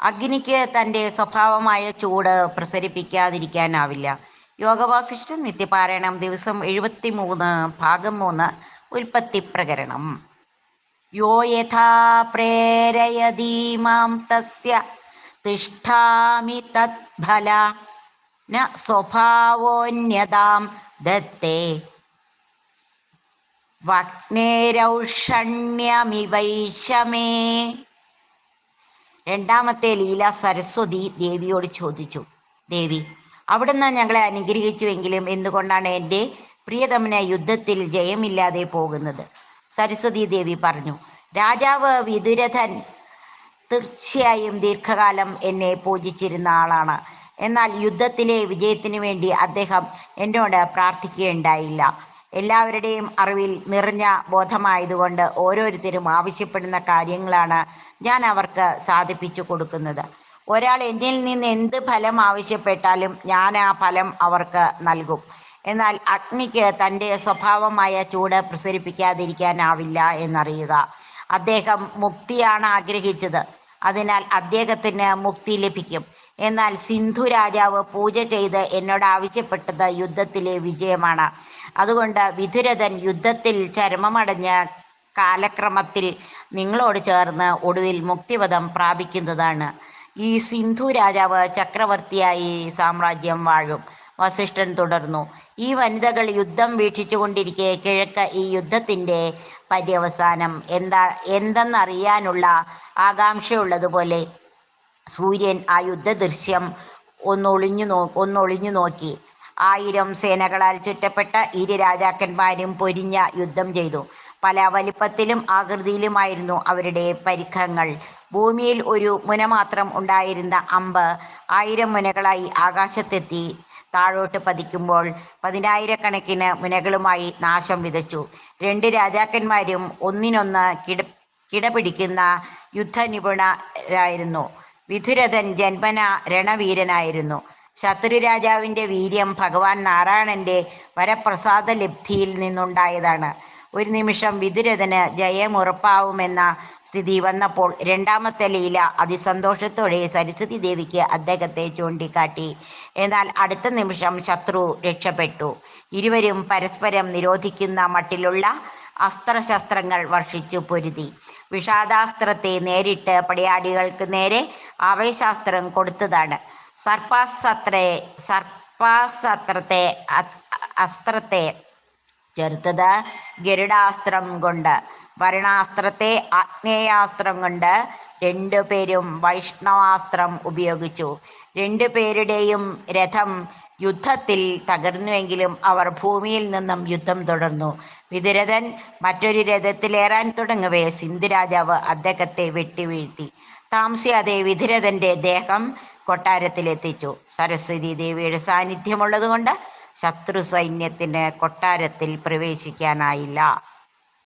അഗ്നിക്ക് തന്റെ സ്വഭാവമായ ചൂട് പ്രസരിപ്പിക്കാതിരിക്കാനാവില്ല. യോഗവാസിഷ്ഠ നിത്യപാരായണം ദിവസം എഴുപത്തി മൂന്ന് ഭാഗം മൂന്ന് ഉൽപ്പത്തി പ്രകരണം. യോ യഥാ പ്രേരയതീമാം തസ്യ തിഷ്ഠാമി തത്ഫല ന സ്വഭാവോന്യതാം ദത്തേ. വഗ്നേരൗഷണ്യമിവൈഷമേ രണ്ടാമത്തെ ലീല സരസ്വതി ദേവിയോട് ചോദിച്ചു ദേവി അവിടുന്ന് ഞങ്ങളെ അനുഗ്രഹിച്ചുവെങ്കിലും എന്തുകൊണ്ടാണ് എന്റെ പ്രിയതമന യുദ്ധത്തിൽ ജയമില്ലാതെ പോകുന്നത്? സരസ്വതി ദേവി പറഞ്ഞു രാജാവ് വിദുരഥൻ തീർച്ചയായും ദീർഘകാലം എന്നെ പൂജിച്ചിരുന്ന ആളാണ്. എന്നാൽ യുദ്ധത്തിലെ വിജയത്തിനു വേണ്ടി അദ്ദേഹം എന്നോട് പ്രാർത്ഥിക്കുകയുണ്ടായില്ല. എല്ലാവരുടെയും അറിവിൽ നിറഞ്ഞ ബോധമായതുകൊണ്ട് ഓരോരുത്തരും ആവശ്യപ്പെടുന്ന കാര്യങ്ങളാണ് ഞാൻ അവർക്ക് സാധിപ്പിച്ചു കൊടുക്കുന്നത്. ഒരാൾ എന്നിൽ നിന്ന് എന്ത് ഫലം ആവശ്യപ്പെട്ടാലും ഞാൻ ആ ഫലം അവർക്ക് നൽകും. എന്നാൽ അഗ്നിക്ക് തന്റെ സ്വഭാവമായ ചൂട് പ്രസരിപ്പിക്കാതിരിക്കാനാവില്ല എന്നറിയുക. അദ്ദേഹം മുക്തിയാണ് ആഗ്രഹിച്ചത്. അതിനാൽ അദ്ദേഹത്തിന് മുക്തി ലഭിക്കും. എന്നാൽ സിന്ധു രാജാവ് പൂജ ചെയ്ത് എന്നോട് ആവശ്യപ്പെട്ടത് യുദ്ധത്തിലെ വിജയമാണ്. അതുകൊണ്ട് വിതുരഥൻ യുദ്ധത്തിൽ ചരമമടഞ്ഞ കാലക്രമത്തിൽ നിങ്ങളോട് ചേർന്ന് ഒടുവിൽ മുക്തിവധം പ്രാപിക്കുന്നതാണ്. ഈ സിന്ധു രാജാവ് ചക്രവർത്തിയായി സാമ്രാജ്യം വാഴും. വസിഷ്ഠൻ തുടർന്നു. ഈ വനിതകൾ യുദ്ധം വീക്ഷിച്ചുകൊണ്ടിരിക്കെ കിഴക്ക് ഈ യുദ്ധത്തിന്റെ പര്യവസാനം. എന്താ എന്തെന്നറിയാനുള്ള ആകാംക്ഷയുള്ളതുപോലെ സൂര്യൻ ആ യുദ്ധദൃശ്യം ഒന്നൊളിഞ്ഞു നോ ഒന്നൊളിഞ്ഞു നോക്കി. ആയിരം സേനകളാൽ ചുറ്റപ്പെട്ട ഇരു രാജാക്കന്മാരും പൊരിഞ്ഞ യുദ്ധം ചെയ്തു. പല വലിപ്പത്തിലും ആകൃതിയിലുമായിരുന്നു അവരുടെ പരിഖങ്ങൾ. ഭൂമിയിൽ ഒരു മുന മാത്രം ഉണ്ടായിരുന്ന അമ്പ് ആയിരം മുനകളായി ആകാശത്തെത്തി താഴോട്ട് പതിക്കുമ്പോൾ പതിനായിരക്കണക്കിന് മുനകളുമായി നാശം വിതച്ചു. രണ്ട് രാജാക്കന്മാരും ഒന്നിനൊന്ന് കിട കിടപിടിക്കുന്ന യുദ്ധനിപുണരായിരുന്നു. വിധുരഥൻ ജന്മനാ രണവീരനായിരുന്നു. ശത്രുരാജാവിന്റെ വീര്യം ഭഗവാൻ നാരായണന്റെ വരപ്രസാദ ലബ്ധിയിൽ നിന്നുണ്ടായതാണ്. ഒരു നിമിഷം വിതുരഥന് ജയമുറപ്പാവുമെന്ന സ്ഥിതി വന്നപ്പോൾ രണ്ടാമത്തെ ലീല അതിസന്തോഷത്തോടെ സരസ്വതി ദേവിക്ക് അദ്ദേഹത്തെ ചൂണ്ടിക്കാട്ടി. എന്നാൽ അടുത്ത നിമിഷം ശത്രു രക്ഷപ്പെട്ടു. ഇരുവരും പരസ്പരം നിരോധിക്കുന്ന മട്ടിലുള്ള അസ്ത്രശസ്ത്രങ്ങൾ വർഷിച്ചു പൊരുതി. വിഷാദാസ്ത്രത്തെ നേരിട്ട് പടയാളികൾക്ക് നേരെ ആവേശാസ്ത്രം കൊടുത്തതാണ്. സർപ്പാസത്രേ സർപ്പാസത്രത്തെ അസ്ത്രത്തെ ചെറുത്തത് ഗരുഡാസ്ത്രം കൊണ്ട് വരണാസ്ത്രത്തെ ആഗ്നേയാസ്ത്രം കൊണ്ട് രണ്ടുപേരും വൈഷ്ണവാസ്ത്രം ഉപയോഗിച്ചു. രണ്ടുപേരുടെയും രഥം യുദ്ധത്തിൽ തകർന്നുവെങ്കിലും അവർ ഭൂമിയിൽ നിന്നും യുദ്ധം തുടർന്നു. വിതുരഥൻ മറ്റൊരു രഥത്തിലേറാൻ തുടങ്ങവേ സിന്ധു രാജാവ് അദ്ദേഹത്തെ വെട്ടിവീഴ്ത്തി. താമസിയാതെ വിതുരഥന്റെ ദേഹം കൊട്ടാരത്തിലെത്തിച്ചു. സരസ്വതി ദേവിയുടെ സാന്നിധ്യമുള്ളതുകൊണ്ട് ശത്രു സൈന്യത്തിന് കൊട്ടാരത്തിൽ പ്രവേശിക്കാനായില്ല.